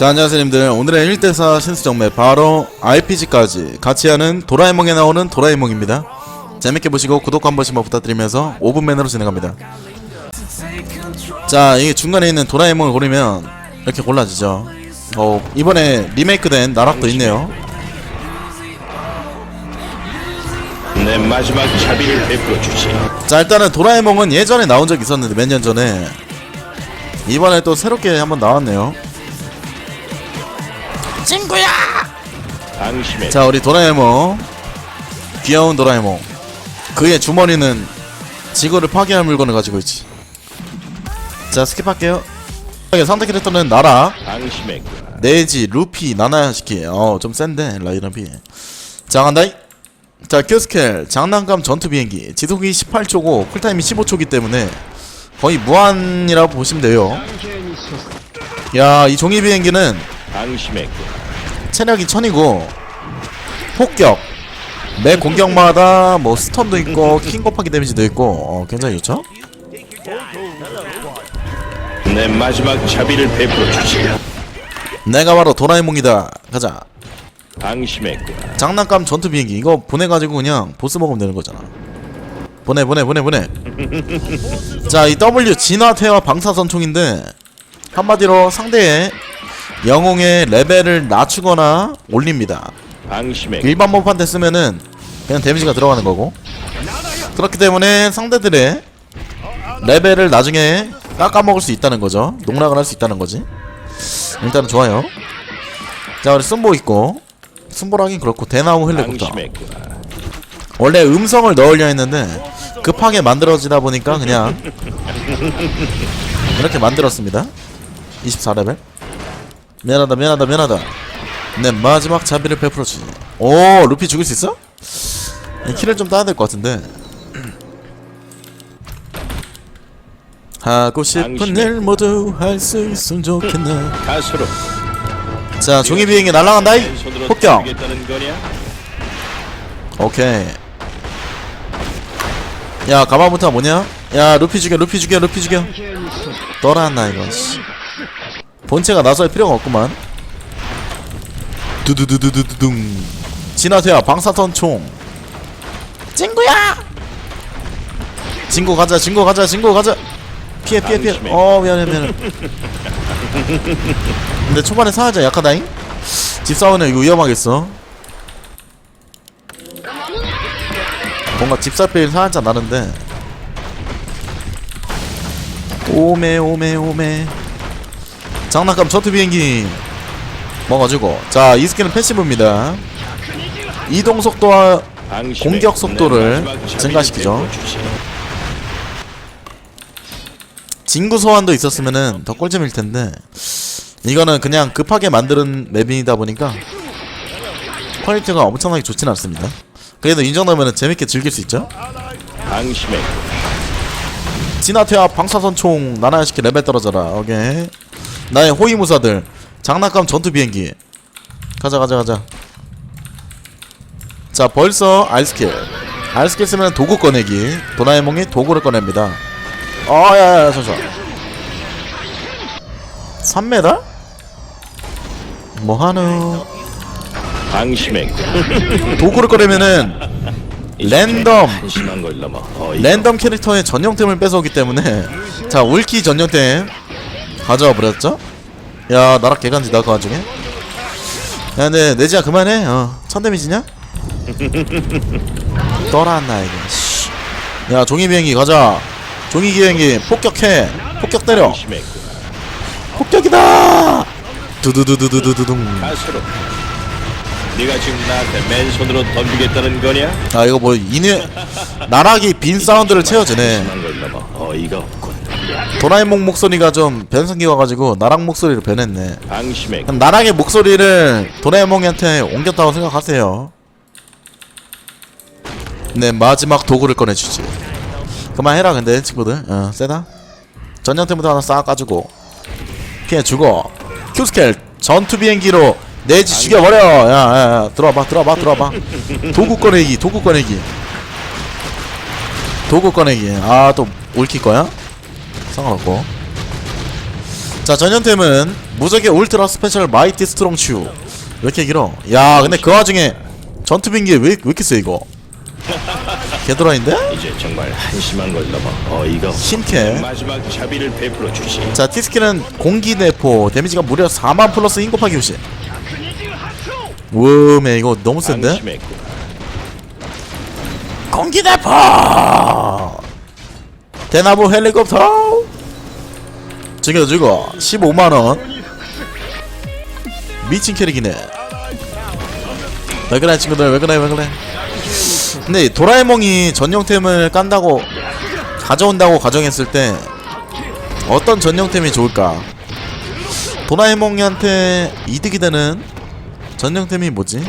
자 안녕하세요 님들. 오늘의 1대4 신수정매 바로 RPG까지 같이 하는 도라에몽에 나오는 도라에몽입니다. 재밌게 보시고 구독 한 번씩만 부탁드리면서 5분 매너로 진행합니다. 자 이게 중간에 있는 도라에몽을 고르면 이렇게 골라지죠. 어 이번에 리메이크된 나락도 있네요. 내 마지막 자비를 베풀어 주지. 자 일단은 도라에몽은 예전에 나온 적 있었는데 몇 년 전에 이번에 또 새롭게 한번 나왔네요 당신의 자 우리 도라에몽. 귀여운 도라에몽. 그의 주머니는 지구를 파괴할 물건을 가지고 있지. 자 스킵할게요. 상대 캐릭터는 나라. 당신의 그 네지 루피 나나야시키 어좀 센데 라이너비 자 간다이. 자 큐스켈 장난감 전투 비행기. 지속이 18초고 쿨타임이 15초기 때문에 거의 무한이라고 보시면 돼요. 야 이 종이 비행기는 그 체력이 천이고 폭격. 매 공격마다 뭐 스턴도 있고 킹 곱하기 데미지도 있고 어, 굉장히 좋죠? 내 마지막 자비를 베풀어 주지. 내가 바로 도라에몽이다. 가자. 그 장난감 전투 비행기. 이거 보내가지고 그냥 보스 먹으면 되는 거잖아. 보내 보내 보내 보내. 자 이 W 진화 태화 방사선총인데 한마디로 상대의 영웅의 레벨을 낮추거나 올립니다. 일반 법한테 쓰면은 그냥 데미지가 들어가는 거고. 그렇기 때문에 상대들의 레벨을 나중에 깎아먹을 수 있다는 거죠. 농락을 할 수 있다는 거지. 일단은 좋아요. 자 우리 순보 있고. 순보라긴 그렇고 대나무 헬리콥터. 원래 음성을 넣으려 했는데 급하게 만들어지다 보니까 그냥 이렇게 만들었습니다. 24레벨 미안하다 미안하다 미안하다. 내 마지막 자비를 베풀어주지. 오 루피 죽일 수 있어? 이 키를 좀 따야 될 것 같은데. 하고 싶은 일 모두 할 수 있으면 좋겠네. 가수로. 자 종이 비행기 날아간다 이. 폭격? 오케이. 야 가마부터 뭐냐? 야 루피 죽여 루피 죽여 루피 죽여. 떠났나 이거. 씨. 본체가 나설 필요가 없구만. 두두두두두둥. 진화세야 방사선 총. 친구야! 친구 가자 친구 가자 친구 가자. 피해 피해 피해. 어 미안해 미안해 근데 초반에 사하자 약하다잉? 집 싸우는 이거 위험하겠어. 뭔가 집사필 사한잔 나는데. 오메 오메 오메 장난감 전투 비행기 먹어주고. 자 이 스킬은 패시브입니다. 이동 속도와 공격 속도를 증가시키죠. 진구 소환도 있었으면은 더 꿀잼일 텐데 이거는 그냥 급하게 만드는 맵이다 보니까 퀄리티가 엄청나게 좋진 않습니다. 그래도 이 정도면은 재밌게 즐길 수 있죠? 진화태와 방사선총 나나야시키 레벨 떨어져라. 오케이 나의 호위무사들. 장난감 전투 비행기. 가자 가자 가자. 자 벌써 알스킬 알스킬 쓰면 도구 꺼내기. 도라에몽이 도구를 꺼냅니다. 어 야야야 잠시만. 3m? 뭐하노? 그 도구를 꺼내면은 랜덤. 랜덤 캐릭터의 전용템을 뺏어오기 때문에. 자 울키 전용템 가져와 버렸죠? 야 나락 개간지다 그 와중에. 야 근데 내지야 그만해. 어 천데미지냐? 이거 씨. 야 종이 비행기 가자. 종이 비행기 폭격해. 폭격 때려. 폭격이다! 두두두두두두둥. 가수로 네가 지금 나한테 맨손으로 덤비겠다는 거냐? 아 이거 뭐 이뇌 나락이 빈 사운드를 채워주네. 심한 걸 넘어 어이가 없군 도라에몽 목소리가 좀 변성기 와가지고 나락 목소리로 변했네. 그럼 나락의 목소리를 도라에몽한테 옮겼다고 생각하세요. 네 마지막 도구를 꺼내주지. 그만해라 근데 친구들. 어 세다? 전형템부터 하나 싹 까주고. 피해주고. 큐스켈 전투 비행기로 내지 죽여버려. 야야야 들어와봐 들어와봐 들어와봐. 도구 꺼내기 도구 꺼내기. 도구 꺼내기. 아 또 올킬 거야? 상관없고 자 전현템은 무적의 울트라 스페셜 마이티 스트롱 츄. 왜 이렇게 길어? 야, 근데 그 와중에 전투 빙기 왜, 왜 이렇게 세 이거? 개도라인데? 이제 정말 한심한 걸 넘어 어이가 없어. 힘캐. 마지막 자비를 베풀어 주시. 자, 티스킬은 공기 대포. 데미지가 무려 4만 플러스 힘 곱하기 50. 우메 이거 너무 센데? 공기 대포. 대나무 헬리콥터. 죽여 죽어. 15만 원. 미친 캐릭이네. 왜 그래 친구들 왜 그래 왜 그래. 근데 도라에몽이 전용템을 깐다고 가져온다고 가정했을 때 어떤 전용템이 좋을까? 도라에몽이한테 이득이 되는 전용템이 뭐지?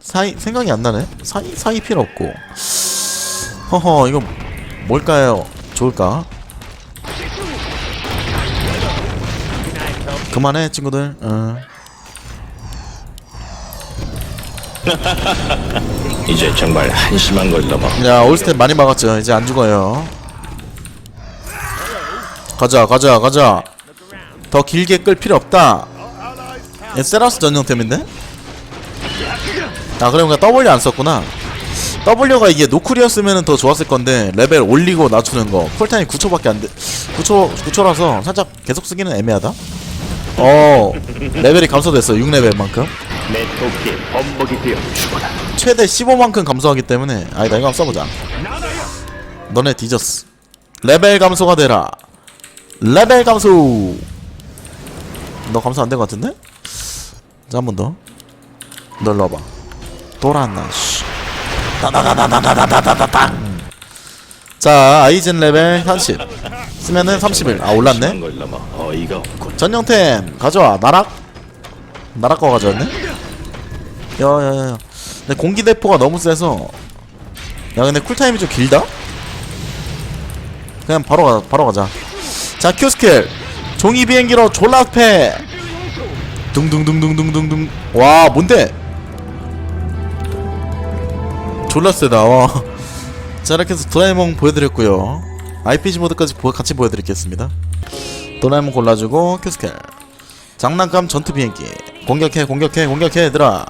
사이 생각이 안 나네. 사이 사이 필요 없고. 허허 이거 뭘까요? 좋을까? 그만해 친구들. 어. 이제 정말 한심한 걸 넘어 야 올스텝 많이 막았죠. 이제 안 죽어요. 가자 가자 가자. 더 길게 끌 필요 없다. 얘 세라스 전용템인데? 아 그러니까 W 안 썼구나. W가 이게 노쿨이었으면 더 좋았을 건데 레벨 올리고 낮추는 거 쿨타임 9초밖에 안 돼. 9초 9초라서 살짝 계속 쓰기는 애매하다. 어 레벨이 감소됐어 6레벨만큼. 내 도끼에 범벅이 되어 죽어라. 최대 15만큼 감소하기 때문에 아니다 이거 한번 써보자. 너네 뒤졌어 레벨 감소가 되라. 레벨 감소! 너 감소 안 된 것 같은데? 자 한 번더. 눌러봐. 돌았나 씨. 따다다다다다다다다당 자 아이젠 레벨 30 쓰면은 31 아 올랐네. 없군 전용템 가져와. 나락? 나락 거 가져왔네? 야야야 근데 공기 대포가 너무 세서. 야 근데 쿨타임이 좀 길다? 그냥 바로 가 바로 가자. 자 큐스킬. 종이 비행기로 졸라 패 둥둥둥둥둥둥둥. 와 뭔데? 졸라 세다. 와. 자 이렇게 해서 도라에몽 보여드렸고요. RPG 모드까지 보, 같이 보여드리겠습니다. 도라에몽 골라주고 큐스켈 장난감 전투 비행기. 공격해 공격해 공격해 얘들아.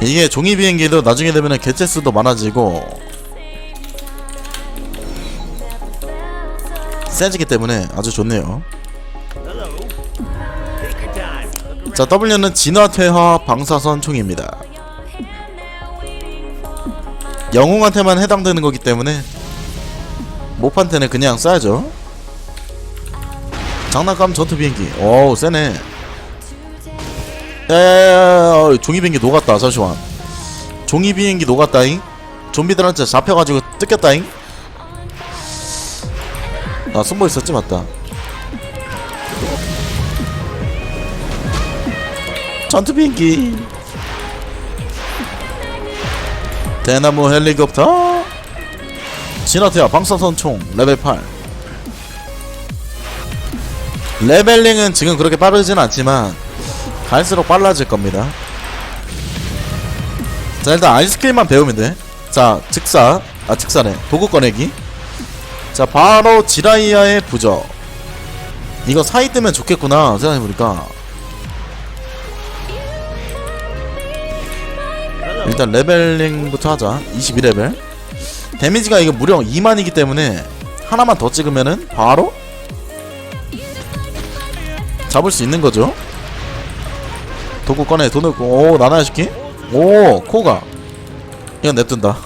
이게 종이 비행기도 나중에 되면은 개체 수도 많아지고 세지기 때문에 아주 좋네요. 자 W는 진화 방사선 총입니다 영웅한테만 해당되는 거기 때문에 모판테는 그냥 쏴야죠. 장난감 전투 비행기. 오우 세네. 야야야야 종이 비행기 녹았다 잠시만. 종이 비행기 녹았다잉? 좀비들한테 잡혀가지고 뜯겼다잉? 아 숨어 있었지 맞다. 전투 비행기 대나무 헬리콥터. 진화태아 방사선 총 레벨 8 레벨링은 지금 그렇게 빠르진 않지만 갈수록 빨라질 겁니다. 자 일단 아이스크림만 배우면 돼자 즉사. 아 즉사네. 도구 꺼내기. 자 바로 지라이아의 부적. 이거 사이 뜨면 좋겠구나 생각해보니까 일단 레벨링부터 하자. 22레벨. 데미지가 이거 무려 2만이기 때문에 하나만 더 찍으면은 바로 잡을 수 있는 거죠. 도구 꺼내 돈 넣고. 오 나나야 시키? 오 코가. 이건 냅둔다.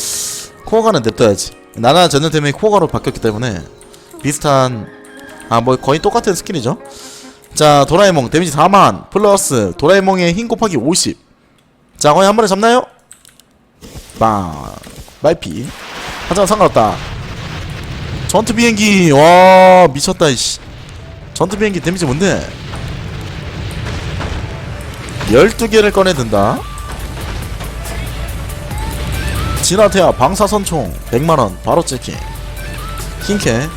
코어가는 냅둬야지. 나나 전년템이 코어가로 바뀌었기 때문에 비슷한 아 뭐 거의 똑같은 스킬이죠. 자 도라에몽 데미지 4만 플러스 도라에몽의 힘 곱하기 50 자 거의 한 번에 잡나요? 빵. 말피. 하지만 상관없다. 전투 비행기. 와 미쳤다 이씨. 전투 비행기 데미지 뭔데? 12개를 꺼내든다. 진화태아 방사선총 100만원 바로 찍기 킹캐.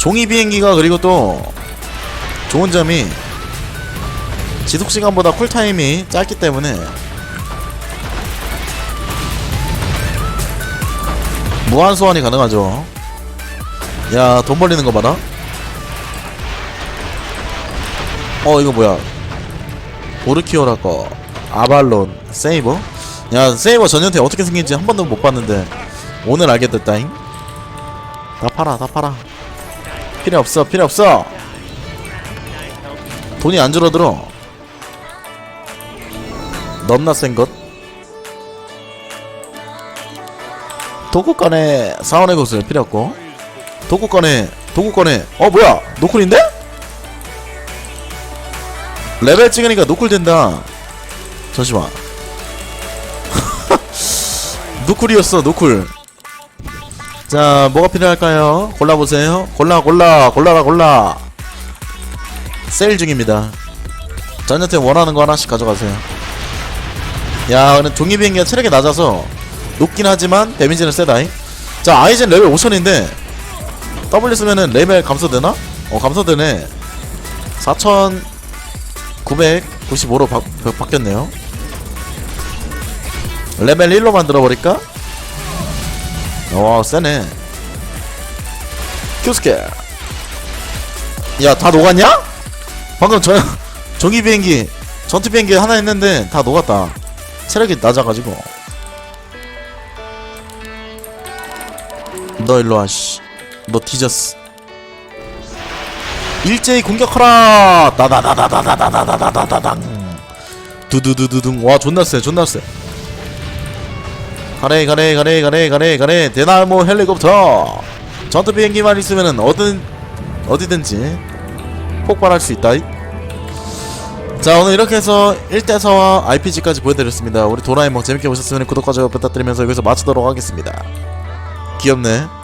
종이 비행기가 그리고 또 좋은 점이 지속시간보다 쿨타임이 짧기 때문에. 무한 소환이 가능하죠. 야 돈 벌리는 거 봐라. 어 이거 뭐야? 오르키오라거. 아발론 세이버? 야 세이버 전현태 어떻게 생긴지 한 번도 못 봤는데. 오늘 알게 됐다잉. 다 팔아 다 팔아. 필요 없어 필요 없어. 돈이 안 줄어들어 넘나 센 것? 도구간에 사원의 곳을 필요 없고 도구간에 도구간에 어 뭐야? 노클인데? 레벨 찍으니까 노클 된다. 잠시만. 노클이었어 노클 자 뭐가 필요할까요? 골라보세요. 골라 골라 골라라 골라. 세일 중입니다. 전한테 원하는 거 하나씩 가져가세요 야 근데 종이 비행기가 체력이 낮아서 높긴 하지만 데미지는 세다잉 자 아이젠 레벨 5000인데 W 쓰면은 레벨 감소되나? 어 감소되네 4995로 바, 바, 바뀌었네요 레벨 1로 만들어버릴까? 와 세네 큐스케 야 다 녹았냐? 방금 저 종이 비행기 전투 비행기 하나 했는데 다 녹았다 체력이 낮아가지고. 너 일로와 씨너 뒤졌어. 일제히 공격하라! 다다다다다다다다다다당. 두두두두둥. 와 존나 세 존나 세 가래 가래 가래 가래 가래 가래 대나무 헬리콥터. 전투 비행기만 있으면은 어든 어디든지 폭발할 수 있다. 자 오늘 이렇게 해서 1대4와 RPG까지 보여드렸습니다. 우리 도라에몽 재밌게 보셨으면 구독과 좋아요 부탁드리면서 여기서 마치도록 하겠습니다. 귀엽네.